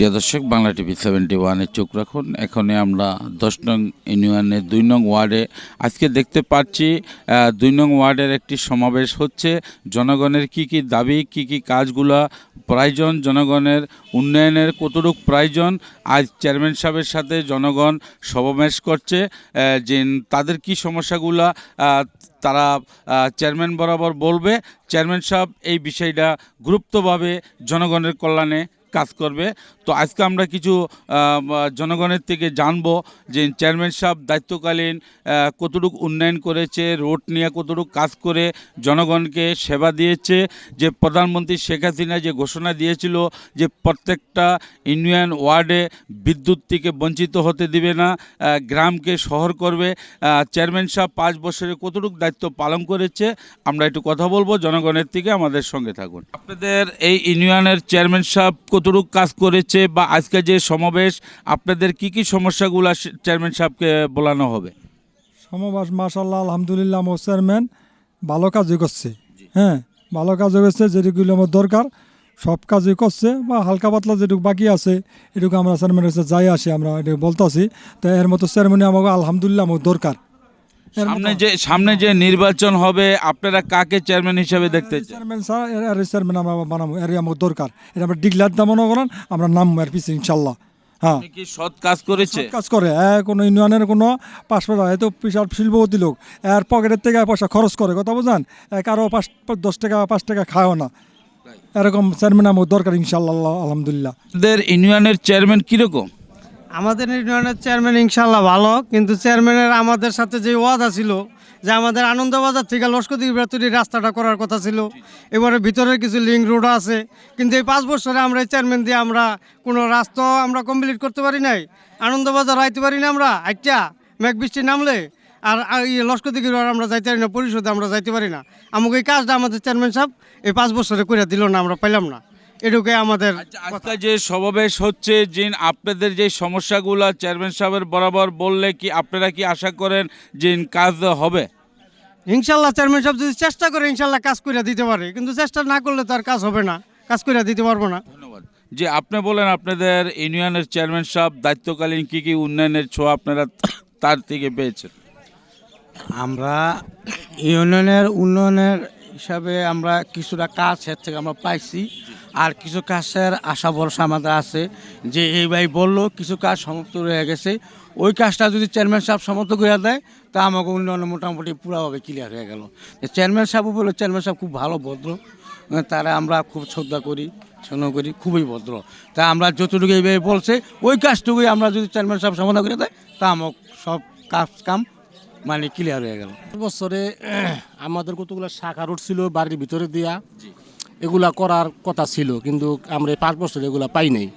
প্রিয় দর্শক, Bangla TV seventy ওয়ানে চোখ রাখুন। এখানে আমরা দশ নং ইউনিয়নের দুই নং ওয়ার্ডে আজকে দেখতে পাচ্ছি দুই নং ওয়ার্ডের একটি সমাবেশ হচ্ছে। জনগণের কি কি দাবি, কি কি কাজগুলা প্রয়োজন, জনগণের উন্নয়নের কতটুক প্রয়োজন? আজ চেয়ারম্যান সাহেবের সাথে জনগণ সমাবেশ করছে। যে তাদের কি সমস্যাগুলা তারা চেয়ারম্যান বরাবর বলবে। চেয়ারম্যান সাহেব এই বিষয়টা গুরুত্বভাবে জনগণের কল্যাণে কাজ করবে। তো আজকে আমরা কিছু জনগণের থেকে জানব যে চেয়ারম্যান সাহেব দায়িত্বকালীন কতটুকু উন্নয়ন করেছে, রোড নিয়ে কতটুকু কাজ করে জনগণকে সেবা দিয়েছে, যে প্রধানমন্ত্রী শেখ হাসিনা যে ঘোষণা দিয়েছিল যে প্রত্যেকটা ইউনিয়ন ওয়ার্ডে বিদ্যুৎ থেকে বঞ্চিত হতে দিবে না গ্রামকে শহর করবে। চেয়ারম্যান সাহেব পাঁচ বছরে কতটুকু দায়িত্ব পালন করেছে, আমরা একটু কথা বলব, জনগণের থেকে আমাদের সঙ্গে থাকুন। আপনাদের এই ইউনিয়নের চেয়ারম্যান সাহেব কতটুকু কাজ করেছে বা আজকে যে সমাবেশ, আপনাদের কি কি সমস্যাগুলো চেয়ারম্যান সাহেবকে বলানো হবে? সমাবাস মাসাল্লাহ আলহামদুলিল্লাহ, আমার চেয়ারম্যান ভালো কাজই করছে। হ্যাঁ ভালো কাজও করছে যেটুকুগুলো আমার দরকার, সব কাজই করছে, বা হালকা পাতলা যেটুকু বাকি আছে, এটুকু আমরা চেয়ারম্যানের কাছে যাই আসি, আমরা এটা বলতেছি। তো এর মতো চেয়ারম্যান আমাকে আলহামদুলিল্লাহ আমার দরকার। সামনে যে সামনে যে নির্বাচন হবে আপনারা কাকে চেয়ারম্যান হিসেবে দেখতে চান? চেয়ারম্যান স্যার এর এর চেয়ারম্যান আমরা বানাবো এর আমার দরকার। এটা আমরা ডিগলার দাম করেন আমরা নাম এর পিছিয়ে ইনশাল্লাহ হ্যাঁ। কি সৎ কাজ করেছে? কাজ করে এ কোনো ইউনিয়নের কোনো পাসপোর্ট হয় তো বিশাল শিল্পপতি লোক। এর পকেটের থেকে পয়সা খরচ করে কথা বোঝান? কারও পাঁচ দশ টাকা পাঁচ টাকা খায়ও না। এরকম চেয়ারম্যান আমার দরকার ইনশাল্লাহ আলহামদুলিল্লাহ। ইউনিয়নের চেয়ারম্যান কীরকম? আমাদের ইউনিয়নের চেয়ারম্যান ইনশাল্লাহ ভালো, কিন্তু চেয়ারম্যানের আমাদের সাথে যে ওয়াদা ছিল, যে আমাদের আনন্দবাজার থেকে লস্কর বেতরি রাস্তাটা করার কথা ছিল, এবারে ভিতরের কিছু লিঙ্ক রোড আছে, কিন্তু এই পাঁচ বছরে আমরা এই চেয়ারম্যান দিয়ে আমরা কোনো রাস্তা আমরা কমপ্লিট করতে পারি নাই, আনন্দবাজার আইতে পারি না আমরা আইটা মেঘ বৃষ্টি নামলে, আর এই লস্কর দিকে আমরা যাইতে পারি না, পরিষদে আমরা যাইতে পারি না। আমাকে এই কাজটা আমাদের চেয়ারম্যান সাহেব এই পাঁচ বছরে করে দিল না, আমরা পাইলাম না। এটুকুই আমাদের আচ্ছা, আজকে যে সমাবেশ হচ্ছে যে আপনাদের যে সমস্যাগুলো চেয়ারম্যান সাহেবের বরাবর বললে কি আপনারা কি আশা করেন যে কাজ হবে? ইনশাল্লাহ চেয়ারম্যান সাহেব যদি চেষ্টা করে ইনশাল্লাহ কাজ করে দিতে পারে। কিন্তু চেষ্টা না করলে তো আর কাজ হবে না। কাজ করে দিতে পারব না। ধন্যবাদ। যে আপনি বলেন আপনাদের ইউনিয়নের চেয়ারম্যান সাহেব দায়িত্বকালীন কি কি উন্নয়নের ছোঁয়া আপনারা তার থেকে পেয়েছেন? আমরা ইউনিয়নের উন্নয়নের হিসাবে আমরা কিছুটা কাজ এর থেকে আমরা পাইছি। আর কিছু কাজের আশা ভরসা আমাদের আছে যে এই ভাই বলল কিছু কাজ সমাপ্ত রয়ে গেছে। ওই কাজটা যদি চেয়ারম্যান সাহেব সমাপ্ত করে দেয় তা আমাকে উন্নয়ন মোটামুটি পুরোভাবে ক্লিয়ার হয়ে গেল। চেয়ারম্যান সাহেবও বলল চেয়ারম্যান সাহেব খুব ভালো ভদ্র। তারা আমরা খুব শ্রদ্ধা করি স্নেহ করি খুবই ভদ্র। তা আমরা যতটুকু এইভাবে বলছে ওই কাজটুকুই আমরা যদি চেয়ারম্যান সাহেব সমাধান করে দেয় তা আমাকে সব কাজ কাম মানে ক্লিয়ার হয়ে গেল। বছরে আমাদের কতগুলো শাখা রোড ছিল বাড়ির ভিতরে দিয়া। এগুলা করার কথা ছিল কিন্তু আমরা এই পাঁচ বছর এগুলা পাই নাই।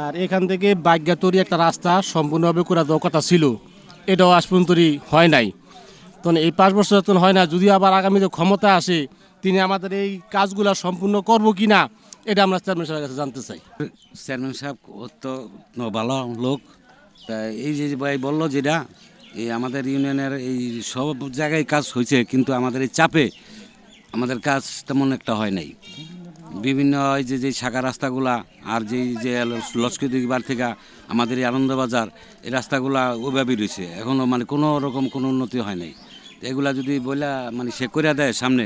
আর এখান থেকে বাগ্যা তৈরি একটা রাস্তা সম্পূর্ণভাবে করা দেওয়ার কথা ছিল। এটাও আজ পর্যন্তই হয় নাই। তো এই পাঁচ বছর যখন হয় না যদি আবার আগামীতে ক্ষমতা আসে তিনি আমাদের এই কাজগুলা সম্পূর্ণ করব কি না এটা আমরা চেয়ারম্যান সাহেবের কাছে জানতে চাই। চেয়ারম্যান সাহেব তো ভালো লোক তা এই যে ভাই বলল যেটা এই আমাদের ইউনিয়নের এই সব জায়গায় কাজ হয়েছে কিন্তু আমাদের এই চাপে আমাদের কাজ তেমন একটা হয় নাই। বিভিন্ন হয় যে যে শাখা রাস্তাগুলা আর যেই যে লস্কৃতি বার থেকে আমাদের এই আনন্দবাজার, এই রাস্তাগুলা ওইভাবেই রয়েছে। এখনও মানে কোনো রকম কোনো উন্নতি হয় নাই। এগুলা যদি বইলা মানে সে করে দেয় সামনে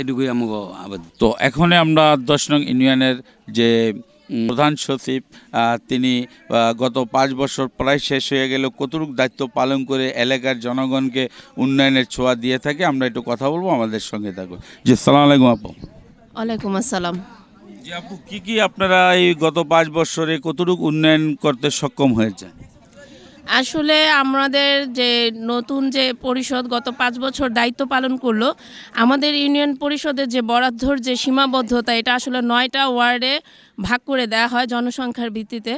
এটুকুই আমাকে তো এখনই আমরা দশ নং ইউনিয়নের যে প্রধান সচিব তিনি গত পাঁচ বছর প্রায় শেষ হয়ে গেল কতটুকু দায়িত্ব পালন করে এলাকার জনগণকে উন্নয়নের ছোঁয়া দিয়ে থাকে আমরা একটু কথা বলব আমাদের সঙ্গে থাকব জি সালাম আলাইকুম আপু। ওয়ালাইকুম আসসালাম। জি আপু কি কি আপনারা এই গত পাঁচ বছরে কতটুকু উন্নয়ন করতে সক্ষম হয়েছে আসলে আমাদের যে নতুন যে পরিষদ গত পাঁচ বছর দায়িত্ব পালন করল আমাদের ইউনিয়ন পরিষদের যে বরাদ্দর যে সীমাবদ্ধতা এটা আসলে নয়টা ওয়ার্ডে ভাগ করে দেওয়া হয় জনসংখ্যার ভিত্তিতে।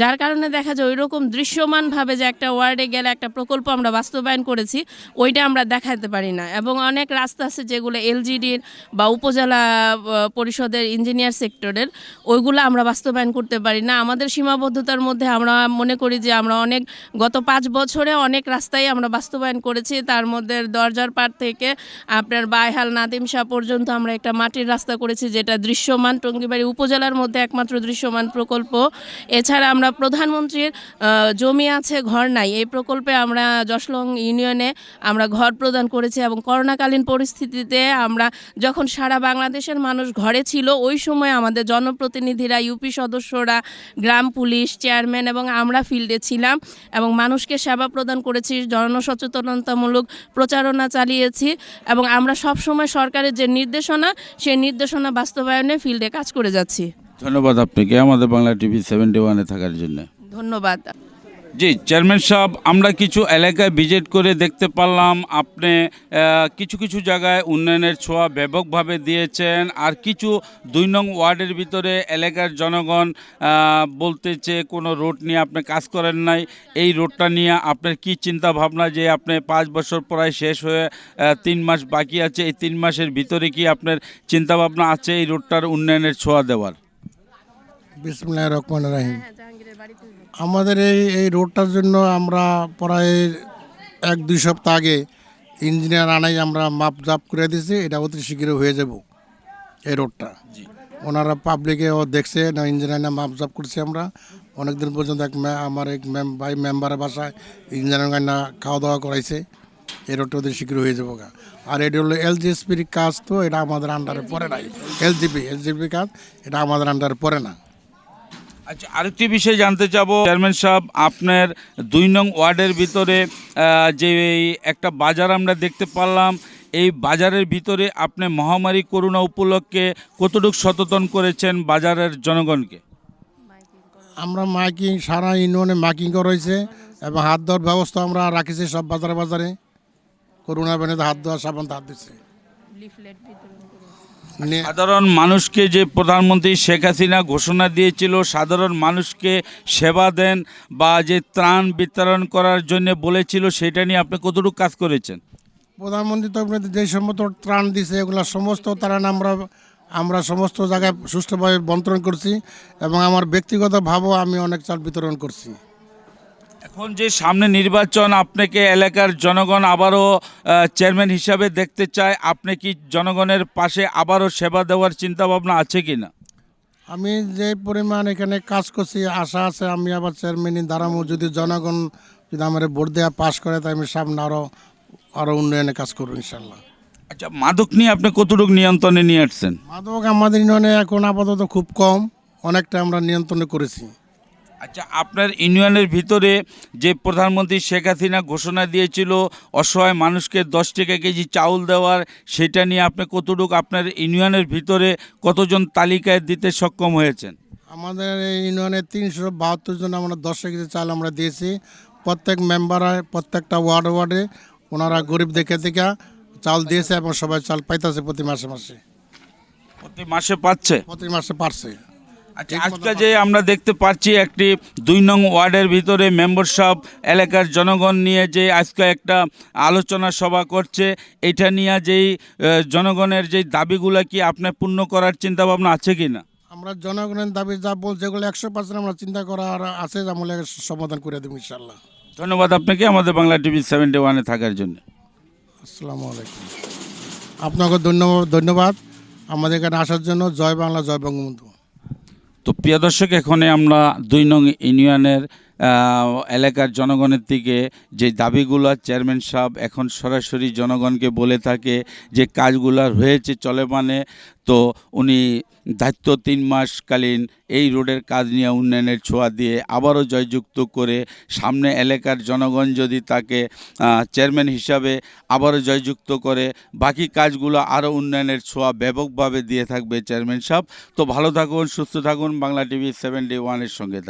যার কারণে দেখা যায় ওই রকম দৃশ্যমানভাবে যে একটা ওয়ার্ডে গেলে একটা প্রকল্প আমরা বাস্তবায়ন করেছি, ওইটা আমরা দেখাতে পারি না। এবং অনেক রাস্তা আছে যেগুলো এলজিডির বা উপজেলা পরিষদের ইঞ্জিনিয়ার সেক্টরের ওইগুলো আমরা বাস্তবায়ন করতে পারি না। আমাদের সীমাবদ্ধতার মধ্যে আমরা মনে করি যে আমরা অনেক, গত পাঁচ বছরে অনেক রাস্তাই আমরা বাস্তবায়ন করেছি। তার মধ্যে দরজার পার থেকে আপনার বাইহাল নাদিম শাহ পর্যন্ত আমরা একটা মাটির রাস্তা করেছি যেটা দৃশ্যমান টঙ্গিবাড়ি উপজেলার মধ্যে একমাত্র দৃশ্যমান প্রকল্প। এছাড়া আমরা প্রধানমন্ত্রীর জমি আছে, ঘর নাই। এই প্রকল্পে আমরা যশলং ইউনিয়নে আমরা ঘর প্রদান করেছি এবং করোনাকালীন পরিস্থিতিতে আমরা যখন সারা বাংলাদেশের মানুষ ঘরে ছিল, ওই সময় আমাদের জনপ্রতিনিধিরা, ইউপি সদস্যরা, গ্রাম পুলিশ, চেয়ারম্যান এবং আমরা ফিল্ডে ছিলাম এবং মানুষকে সেবা প্রদান করেছি, জনসচেতনতামূলক প্রচারণা চালিয়েছি এবং আমরা সব সময় সরকারের যে নির্দেশনা, সেই নির্দেশনা বাস্তবায়নে ফিল্ডে কাজ করে যাচ্ছি। ধন্যবাদ আপনাকে আমাদের বাংলা টিভি সেভেন্টি ওয়ানে থাকার জন্য। ধন্যবাদ। জি চেয়ারম্যান সাহেব আমরা কিছু এলাকায় ভিজিট করে দেখতে পারলাম আপনি কিছু কিছু জায়গায় উন্নয়নের ছোঁয়া ব্যাপকভাবে দিয়েছেন আর কিছু দুই নং ওয়ার্ডের ভিতরে এলাকার জনগণ আহ, বলতেছে কোনো রোড নিয়ে আপনি কাজ করেন নাই এই রোডটা নিয়ে আপনার কি চিন্তা ভাবনা যে আপনি পাঁচ বছর প্রায় শেষ হয়ে তিন মাস বাকি আছে এই তিন মাসের ভিতরে কি আপনার চিন্তা ভাবনা আছে এই রোডটার উন্নয়নের ছোঁয়া দেওয়ার? বিসমুল্লাহ রহমান রাহিম। আমাদের এই এই রোডটার জন্য আমরা প্রায় এক দুই সপ্তাহ আগে ইঞ্জিনিয়ার আনাই আমরা মাপ জাপ করে দিয়েছি এটা অতি শীঘ্র হয়ে যাব এই রোডটা। ওনারা পাবলিকে ও দেখছে না ইঞ্জিনিয়ার না মাপ জাপ করছি আমরা। অনেকদিন পর্যন্ত এক মে- আমার এক মেম ভাই মেম্বারের বাসায় ইঞ্জিনিয়ার না খাওয়া দাওয়া করাইছে এই রোডটা অতি শীঘ্র হয়ে যাব গা। আর এটা হলো এল এলজিএসপির কাজ তো এটা আমাদের আন্ডারে পড়ে নাই। এলজিপি এলজিপি কাজ এটা আমাদের আন্ডারে পড়ে না। আচ্ছা আরেকটি বিষয় জানতে চাব। চেয়ারম্যান সাহেব, আপনার দুই নং ওয়ার্ডের ভিতরে যে একটা বাজার আমরা দেখতে পারলাম, এই বাজারের ভিতরে আপনি মহামারী করোনা উপলক্ষে কতটুকু সচেতন করেছেন বাজারের জনগণকে? আমরা মাইকিং, সারা ইউনিয়নে মাইকিং করা হয়েছে এবং হাত ধোয়ার ব্যবস্থা আমরা রাখিছি সব বাজারে বাজারে। করোনা বেনে হাত ধোয়া সাবান হাত দিচ্ছে। সাধারণ মানুষকে যে প্রধানমন্ত্রী শেখ হাসিনা ঘোষণা দিয়েছিল সাধারণ মানুষকে সেবা দেন বা যে ত্রাণ বিতরণ করার জন্য বলেছিল সেটা নিয়ে আপনি কতটুকু কাজ করেছেন? প্রধানমন্ত্রী তো আপনাদের যে সমস্ত ত্রাণ দিছে এগুলো সমস্ত ত্রাণ আমরা আমরা সমস্ত জায়গায় সুষ্ঠুভাবে বন্টন করছি এবং আমার ব্যক্তিগতভাবেও আমি অনেক চাল বিতরণ করছি। এখন যে সামনে নির্বাচন আপনাকে এলাকার জনগণ আবারও চেয়ারম্যান হিসাবে দেখতে চায় আপনি কি জনগণের পাশে আবারও সেবা দেওয়ার চিন্তা ভাবনা আছে কি না আমি যে পরিমাণ এখানে কাজ করছি আশা আছে আমি আবার চেয়ারম্যানই দাঁড়াবো যদি জনগণ যদি আমার ভোট দেওয়া পাশ করে তাই আমি সামনে আরও আরও উন্নয়নে কাজ করব ইনশাল্লাহ আচ্ছা মাদক নিয়ে আপনি কতটুকু নিয়ন্ত্রণে নিয়ে আসছেন? মাদক আমাদের ইউনিয়নে এখন আপাতত খুব কম অনেকটা আমরা নিয়ন্ত্রণে করেছি। আচ্ছা আপনার ইউনিয়নের ভিতরে যে প্রধানমন্ত্রী শেখ হাসিনা ঘোষণা দিয়েছিল অসহায় মানুষকে দশ টাকা কেজি চাউল দেওয়ার সেটা নিয়ে আপনি কতটুকু আপনার ইউনিয়নের ভিতরে কতজন তালিকায় দিতে সক্ষম হয়েছেন? আমাদের এই ইউনিয়নে তিনশো বাহাত্তর জন আমরা দশ কেজি চাল আমরা দিয়েছি। প্রত্যেক মেম্বার প্রত্যেকটা ওয়ার্ড ওয়ার্ডে ওনারা গরিব দেখে দেখে চাল দিয়েছে এবং সবাই চাল পাইতেছে প্রতি মাসে মাসে। প্রতি মাসে পাচ্ছে? প্রতি মাসে পারছে আচ্ছা আজকে যে আমরা দেখতে পাচ্ছি একটি দুই নং ওয়ার্ডের ভিতরে মেম্বারশিপ এলাকার জনগণ নিয়ে যে আজকে একটা আলোচনা সভা করছে এটা নিয়ে যেই জনগণের যেই দাবিগুলো কি আপনার পূর্ণ করার চিন্তা ভাবনা আছে কি না আমরা জনগণের দাবি যা বলছে এগুলো একশো পার্সেন্ট আমরা চিন্তা করা আর আছে আমরা সমাধান করে দেবো ইনশাল্লাহ ধন্যবাদ আপনাকে আমাদের বাংলা টিভি সেভেন্টি ওয়ানে থাকার জন্য। আসসালামু আলাইকুম। আপনাকে ধন্যবাদ ধন্যবাদ। আমাদের এখানে আসার জন্য জয় বাংলা জয় বঙ্গবন্ধু। তো প্রিয় দর্শক এখানে আমরা দুই নং ইউনিয়নের এলাকার জনগণের থেকে যে দাবিগুলো, চেয়ারম্যান সাহেব এখন সরাসরি জনগণকে বলে থাকে যে কাজগুলো হয়েছে চলে মানে তো উনি দায়িত্ব তিন মাসকালীন এই রোডের কাজ নিয়ে উন্নয়নের ছোঁয়া দিয়ে আবারও জয়যুক্ত করে সামনে এলাকার জনগণ যদি তাকে চেয়ারম্যান হিসাবে আবারও জয়যুক্ত করে, বাকি কাজগুলো আরও উন্নয়নের ছোঁয়া ব্যাপকভাবে দিয়ে থাকবে চেয়ারম্যান সাহেব। তো ভালো থাকুন, সুস্থ থাকুন, বাংলা টিভি সেভেন্টি ওয়ানের সঙ্গে